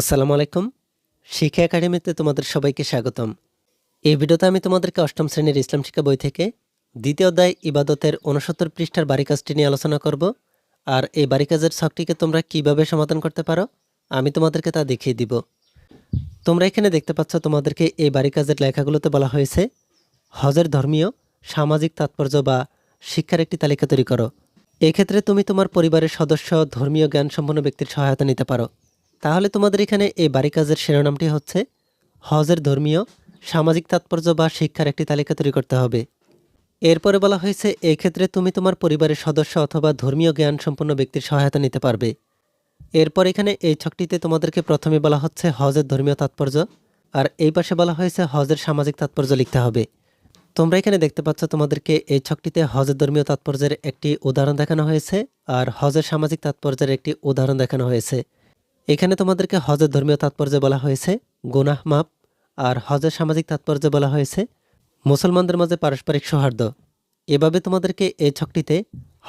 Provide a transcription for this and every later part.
আসসালামু আলাইকুম। শিক্ষা একাডেমিতে তোমাদের সবাইকে স্বাগতম। এই ভিডিওতে আমি তোমাদেরকে অষ্টম শ্রেণির ইসলাম শিক্ষা বই থেকে দ্বিতীয় অধ্যায় ইবাদতের উনসত্তর পৃষ্ঠার বাড়ি কাজটি নিয়ে আলোচনা করব আর এই বাড়ি কাজের ছকটিকে তোমরা কীভাবে সমাধান করতে পারো, আমি তোমাদেরকে তা দেখিয়ে দিব। তোমরা এখানে দেখতে পাচ্ছ তোমাদেরকে এই বাড়ি কাজের লেখাগুলোতে বলা হয়েছে, হজের ধর্মীয়, সামাজিক তাৎপর্য বা শিক্ষার একটি তালিকা তৈরি করো। এক্ষেত্রে তুমি তোমার পরিবারের সদস্য, ধর্মীয় জ্ঞান সম্পন্ন ব্যক্তির সহায়তা নিতে পারো। তাহলে তোমাদের এখানে এই বাড়ি কাজের শিরোনামটি হচ্ছে, হজের ধর্মীয়, সামাজিক তাৎপর্য বা শিক্ষার একটি তালিকা তৈরি করতে হবে। এরপরে বলা হয়েছে এই ক্ষেত্রে তুমি তোমার পরিবারের সদস্য অথবা ধর্মীয় জ্ঞান সম্পন্ন ব্যক্তির সহায়তা নিতে পারবে। এরপর এখানে এই ছকটিতে তোমাদেরকে প্রথমে বলা হচ্ছে, হজের ধর্মীয় তাৎপর্য, আর এই পাশে বলা হয়েছে, হজের সামাজিক তাৎপর্য লিখতে হবে। তোমরা এখানে দেখতে পাচ্ছ তোমাদেরকে এই ছকটিতে হজের ধর্মীয় তাৎপর্যের একটি উদাহরণ দেখানো হয়েছে, আর হজের সামাজিক তাৎপর্যের একটি উদাহরণ দেখানো হয়েছে। এখানে তোমাদেরকে হজের ধর্মীয় তাৎপর্য বলা হয়েছে, গুনাহ মাপ আর হজের সামাজিক তাৎপর্য বলা হয়েছে, মুসলমানদের মাঝে পারস্পরিক সৌহার্দ্য। এভাবে তোমাদেরকে এই ছকটিতে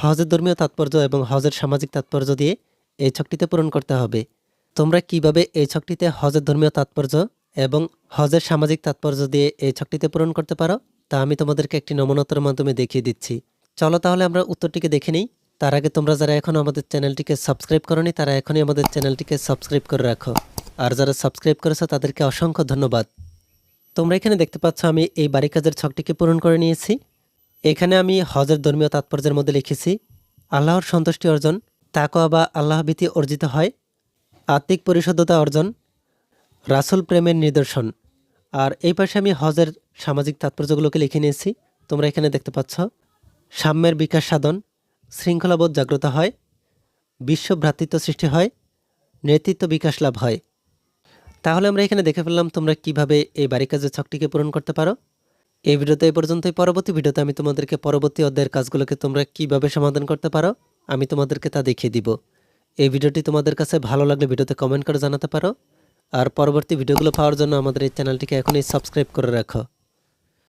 হজের ধর্মীয় তাৎপর্য এবং হজের সামাজিক তাৎপর্য দিয়ে এই ছকটিতে পূরণ করতে হবে। তোমরা কীভাবে এই ছকটিতে হজের ধর্মীয় তাৎপর্য এবং হজের সামাজিক তাৎপর্য দিয়ে এই ছকটিতে পূরণ করতে পারো, তা আমি তোমাদেরকে একটি নমনতার মাধ্যমে দেখিয়ে দিচ্ছি। চলো তাহলে আমরা উত্তরটিকে দেখে নিই। তার আগে তোমরা যারা এখনও আমাদের চ্যানেলটিকে সাবস্ক্রাইব করনি, তারা এখনই আমাদের চ্যানেলটিকে সাবস্ক্রাইব করে রাখো। আর যারা সাবস্ক্রাইব করেছ, তাদেরকে অসংখ্য ধন্যবাদ। তোমরা এখানে দেখতে পাচ্ছ, আমি এই বাড়ি কাজের ছকটিকে পূরণ করে নিয়েছি। এখানে আমি হজের ধর্মীয় তাৎপর্যের মধ্যে লিখেছি, আল্লাহর সন্তুষ্টি অর্জন তাকোয়া বা আল্লাহভীতি অর্জিত হয়, আত্মিক পরিশুদ্ধতা অর্জন, রাসুল প্রেমের নিদর্শন। আর এই পাশে আমি হজের সামাজিক তাৎপর্যগুলোকে লিখে নিয়েছি। তোমরা এখানে দেখতে পাচ্ছ, সাম্যের বিকাশ সাধন শৃঙ্খলাবোধ জাগ্রত হয় বিশ্ব ভ্রাতৃত্ব সৃষ্টি হয়, নেতৃত্ব বিকাশ লাভ হয়। তাহলে আমরা এখানে দেখে ফেললাম তোমরা কীভাবে এই বাড়ি কাজের ছকটিকে পূরণ করতে পারো। এই ভিডিওতে এই পর্যন্তই। পরবর্তী ভিডিওতে আমি তোমাদেরকে পরবর্তী অধ্যায়ের কাজগুলোকে তোমরা কীভাবে সমাধান করতে পারো, আমি তোমাদেরকে তা দেখিয়ে দিব। এই ভিডিওটি তোমাদের কাছে ভালো লাগলে ভিডিওতে কমেন্ট করে জানাতে পারো। আর পরবর্তী ভিডিওগুলো পাওয়ার জন্য আমাদের এই চ্যানেলটিকে এখনই সাবস্ক্রাইব করে রাখো।